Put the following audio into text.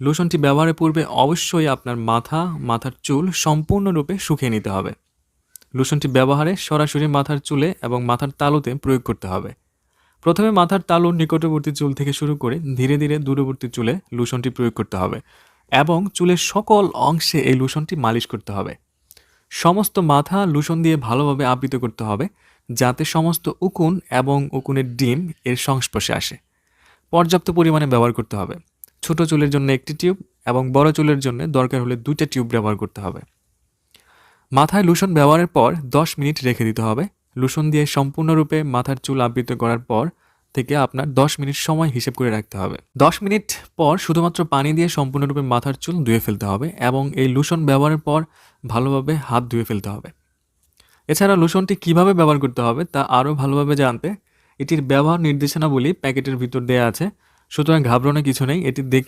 লোশনটি ব্যবহারের পূর্বে অবশ্যই আপনার মাথা, মাথার চুল সম্পূর্ণরূপে শুকিয়ে নিতে হবে। লোশনটি ব্যবহারে সরাসরি মাথার চুলে এবং মাথার তালুতে প্রয়োগ করতে হবে। প্রথমে মাথার তালুর নিকটবর্তী চুল থেকে শুরু করে ধীরে ধীরে দূরবর্তী চুলে লোশনটি প্রয়োগ করতে হবে এবং চুলের সকল অংশে এই লোশনটি মালিশ করতে হবে। সমস্ত মাথা লোশন দিয়ে ভালোভাবে আবৃত করতে হবে যাতে সমস্ত উকুন এবং উকুনের ডিম এর সংস্পর্শে আসে। পর্যাপ্ত পরিমাণে ব্যবহার করতে হবে। ছোট চুলের জন্য একটি টিউব এবং বড় চুলের জন্য দরকার হলে দুইটা টিউব ব্যবহার করতে হবে। মাথায় লোশন ব্যবহারের পর 10 মিনিট রেখে দিতে হবে। লোশন দিয়ে সম্পূর্ণরূপে মাথার চুল আবৃত করার পর থেকে আপনার 10 মিনিট সময় হিসেব করে রাখতে হবে। 10 মিনিট পর শুধুমাত্র পানি দিয়ে সম্পূর্ণরূপে মাথার চুল ধুয়ে ফেলতে হবে এবং এই লোশন ব্যবহারের পর ভালোভাবে হাত ধুয়ে ফেলতে হবে। এছাড়া লোশনটি কীভাবে ব্যবহার করতে হবে তা আরও ভালোভাবে জানতে এটির ব্যবহার নির্দেশনাবলী প্যাকেটের ভিতর দেওয়া আছে। সুতরাং ঘাবড়ানোর কিছু নেই এটি দেখলে